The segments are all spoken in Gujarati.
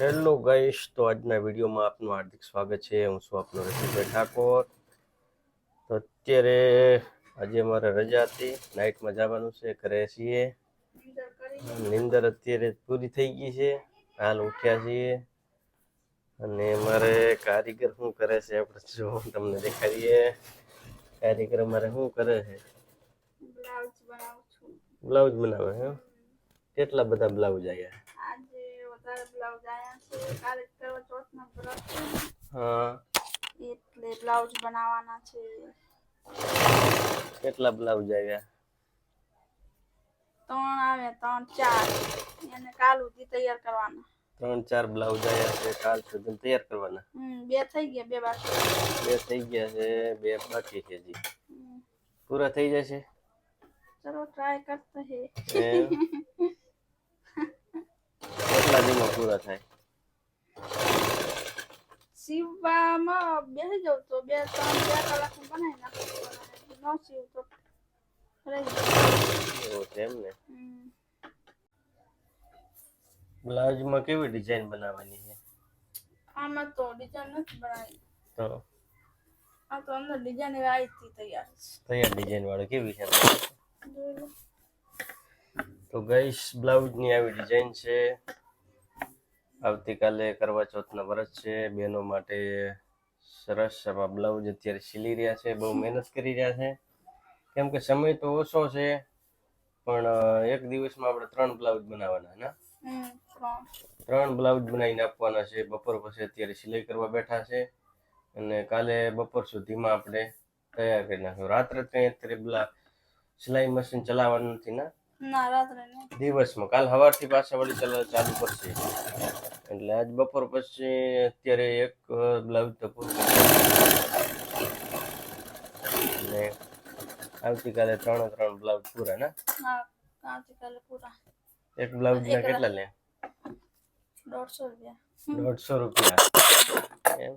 હેલો ગાઈશ તો આજના વિડીયોમાં આપનું હાર્દિક સ્વાગત છે. હું છું આપનો રસીભાઈ ઠાકોર. તો અત્યારે આજે અમારે રજા હતી. નાઇટમાં જવાનું છે ઘરે છીએ. નિંદર અત્યારે પૂરી થઈ ગઈ છે. હાલ ઉઠ્યા છીએ. અને મારે કારીગર શું કરે છે આપણે જો તમને દેખાડીએ. કારીગર અમારે શું કરે છે? બ્લાઉઝ બનાવું છું. બ્લાઉઝ બનાવે હે કેટલા બધા બ્લાઉઝ આવ્યા બ્લાઉઝ આયા છે. કાલે કરવા છે ને, હા. એટલે બ્લાઉઝ બનાવવાના છે. કેટલા બ્લાઉઝ આવ્યા ત્રણ આવે ત્રણ ચાર. એને કાલ સુધી તૈયાર કરવાના. ત્રણ ચાર બ્લાઉઝ આવ્યા છે કાલ સુધી તૈયાર કરવાના? હમ બે થઈ ગયા બે બાકી. બે થઈ ગયા છે બે બાકી છે જી પૂરા થઈ જશે? ચલો ટ્રાય કરતા હે? કેટલા પૂરા થાય. સીવવામાં બેસી જાઉં તો બે ત્રણ બે કલાક બનાવી નાખું ન સીવ તો એવું છે એમ ને? બ્લાઉઝમાં કેવી ડિઝાઇન બનાવવાની છે? આમાં તો ડિઝાઇન નથી બનાવી. તો? આ તો અંદર ડિઝાઇન એવી આવી હતી તૈયાર તૈયાર ડિઝાઇન વાળો કેવી છે? તો ગઈશ બ્લાઉઝની આવી ડિઝાઇન છે. આવતીકાલે કરવા ચોથના વરસ છે. બહેનો માટે સરસ આવા બ્લાઉઝ અત્યારે સીલી રહ્યા છે. બહુ મહેનત કરી રહ્યા છે. કેમ કે સમય તો ઓછો છે પણ એક દિવસમાં આપણે ત્રણ બ્લાઉઝ બનાવવાના ના? ત્રણ. બ્લાઉઝ બનાવીને આપવાના છે. બપોર પછી અત્યારે સિલાઈ કરવા બેઠા છે. અને કાલે બપોર સુધીમાં આપણે તૈયાર કરી નાખ્યું રાત્રે ત્યાં અત્યારે સિલાઈ મશીન ચલાવવાનું નથી ના? ના રાત્રે નહીં. દિવસમાં. કાલ સવારથી પાછા વળી ચલા ચાલુ કરશે. એટલે આજ બપોર પછી અત્યારે એક બ્લાઉઝ તો પૂરું. અને આવતીકાલે ત્રણ ત્રણ બ્લાઉઝ પૂરા ના? આવતીકાલે પૂરા. એક બ્લાઉઝના કેટલા લે? દોઢસો રૂપિયા. દોઢસો રૂપિયા. એમ?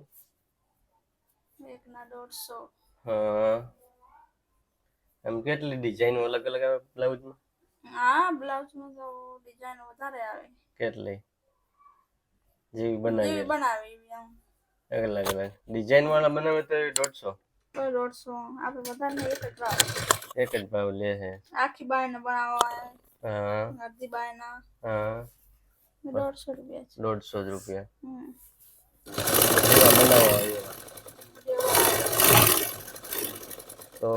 એકના દોઢસો. હા. એમ કેટલી ડિઝાઇન અલગ અલગ આવે બ્લાઉઝમાં? હા બ્લાઉઝમાં તો ડિઝાઇન વધારે આવે. કેટલી? જેવી જેવી બનાવી બનાવે એવી અલગ અલગ. ડિઝાઇન વાળા બનાવે તો દોઢસો. તો દોઢસો. આપણે વધારે એક જ ભાવ. એક જ ભાવ લે છે. આખી બાયને બનાવવા. હા. અડધી બાયના. હા. દોઢસો રૂપિયા છે. દોઢસો જ રૂપિયા. હમ. બનાવવા બનાવો એવા જેવા તો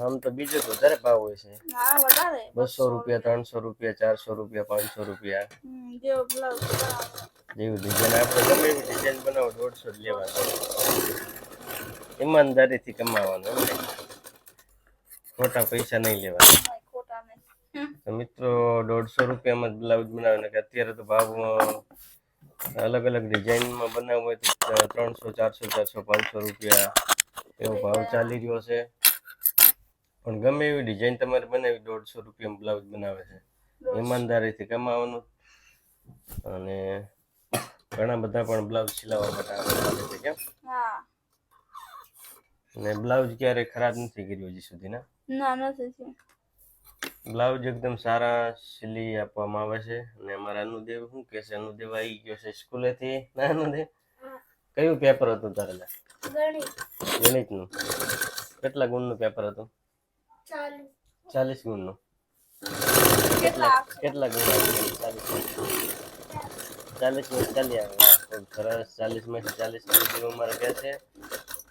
આમ તો બીજો તો વધારે ભાવ હોય છે. બસો રૂપિયા ત્રણસો રૂપિયા ચારસો રૂપિયા પાંચસો રૂપિયા. જેવો ડિઝાઇન આપણે ગમે એવી ડિઝાઇન બનાવો દોઢસો જ લેવાનું. ઈમાનદારીથી કમાવાનું ખોટા પૈસા નહીં લેવાના. મિત્રો દોઢસો રૂપિયામાં જ બ્લાઉઝ બનાવે ને કે અત્યારે તો ભાવ અલગ અલગ ડિઝાઇનમાં બનાવવું હોય તો ત્રણસો ચારસો ચારસો પાંચસો રૂપિયા એવો ભાવ ચાલી રહ્યો છે. પણ ગમે એવી ડિઝાઇન તમારે બનાવી દોઢસો રૂપિયામાં બ્લાઉઝ બનાવે છે. ઈમાનદારીથી કમાવાનું. અને ઘણા બધા પણ બ્લાઉઝ સિલાવવા માટે આવે છે કેમ અને બ્લાઉઝ ક્યારેય ખરાબ નથી કર્યું હજી સુધી ના ના નથી બ્લાઉઝ એકદમ સારા સિલી આપવામાં આવે છે. અને અમારા અનુદેવ શું કે છે? અનુદેવ આવી ગયો છે સ્કૂલેથી. ના અનુદેવ? કયું પેપર હતું તારે? ગણિતનું. કેટલા ગુણનું પેપર હતું? ચાલીસ. ગુણનું. કેટલા? કેટલા ગુણ ચાલીસ. ચાલીસમાં ચાલી આવે સરસ ચાલીસમાંથી ચાલીસ ગુણ અમારે કહે છે.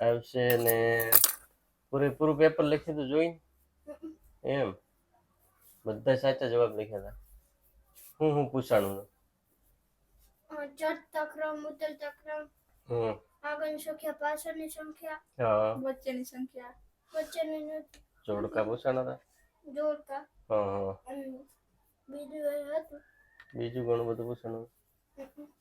આવશે ને પૂરેપૂરું પેપર લખ્યું તું જોઈ એમ. બધા સાચા જવાબ લખ્યા હતા હું હું પૂછાણું? ચડતા ક્રમ ઉતરતા ક્રમ હમ. આગળની સંખ્યા પાછળની સંખ્યા. હા. વચ્ચેની સંખ્યા. વચ્ચેની જોડકા પૂછાણા હતા જોડતા હા હા અને બીજું એ હતું બીજું ઘણું બધું પૂછાણું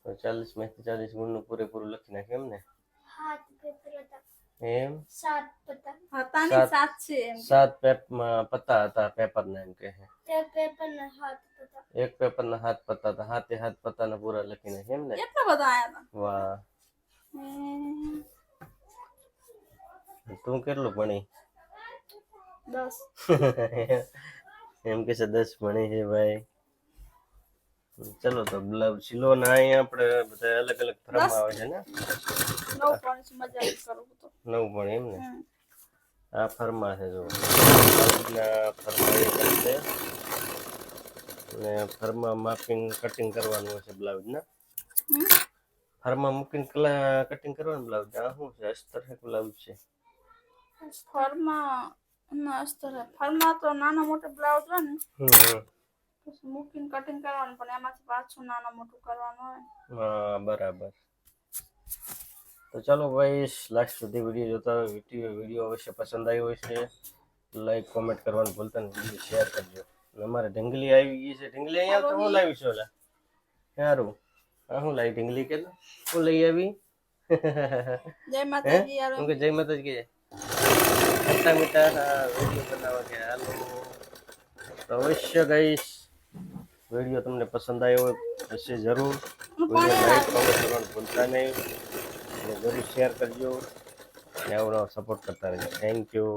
તો ચાલીસમાંથી ચાલીસ ગુણનું પૂરેપૂરું લખી નાખ્યું એમ ને હાથ પેપર હતા એમ સાત પતા હતા ને સાત. સાત છે એમ સાત પેપમાં પત્તા હતા પેપરના એમ કહે છે તે પેપરના હાથ પતા એક પેપરના હાથ પત્તા હતા હાથે હાથ પત્તાના પૂરા લખી નાખ્યા એમ ને કેટલા બધા આયા વાહ હતા તું કેટલું ભણી દસ. એમ કે છે દસ ભણી છે ભાઈ. ચલો તો બ્લાઉઝ સિલો ના અહીંયા આપણે બધા અલગ અલગ ફ્રમ આવે છે ને? નવ પોઈન્ટ મજા કરું તો. નવું પણ એમ ને? આ ફરમા છે જો. બ્લાઉઝના ફરમા એ છે. અને ફરમા માપિંગ કટિંગ કરવાનું હોય છે બ્લાઉઝના ના ફરમા મૂકીને કલા કટિંગ કરવાનું બ્લાઉઝ? આ શું છે? અસ્તર છે બ્લાઉઝ છે? ફરમાં ના અસ્તર ફરમાં તો નાના મોટા બ્લાઉઝ હોય ને હમ હમ પછી મૂકીને કટિંગ કરવાનું પણ એમાંથી પાછું નાના મોટું કરવાનું હોય હા બરાબર. તો ચાલો ભાઈ લાસ્ટ સુધી વીડિયો જોતા હોય વીડિયો વીડિયો અવશ્ય પસંદ આવ્યો હોય છે લાઈક કોમેન્ટ કરવાનું ભૂલતા નહીં. વીડિયો શેર કરજો. અને અમારે ઢીંગલી આવી ગઈ છે. ઢીંગલી અહીંયા તો હું લાવી છું ઓલા? સારું. હા હું લાવી? ઢીંગલી કે હું લઈ આવી? જય માતાજી યાર કેમ કે જય માતાજી કે? ખટ્ટા મીઠા વીડિયો બનાવવા કે હાલો. તો અવશ્ય ગઈશ વીડિયો તમને પસંદ આવ્યો હશે જરૂર. વીડિયો લાઈક કોમેન્ટ કરવાનું ભૂલતા નહીં. અને જરૂર શેર કરજો. અને આવો સપોર્ટ કરતા રહેજો. Thank you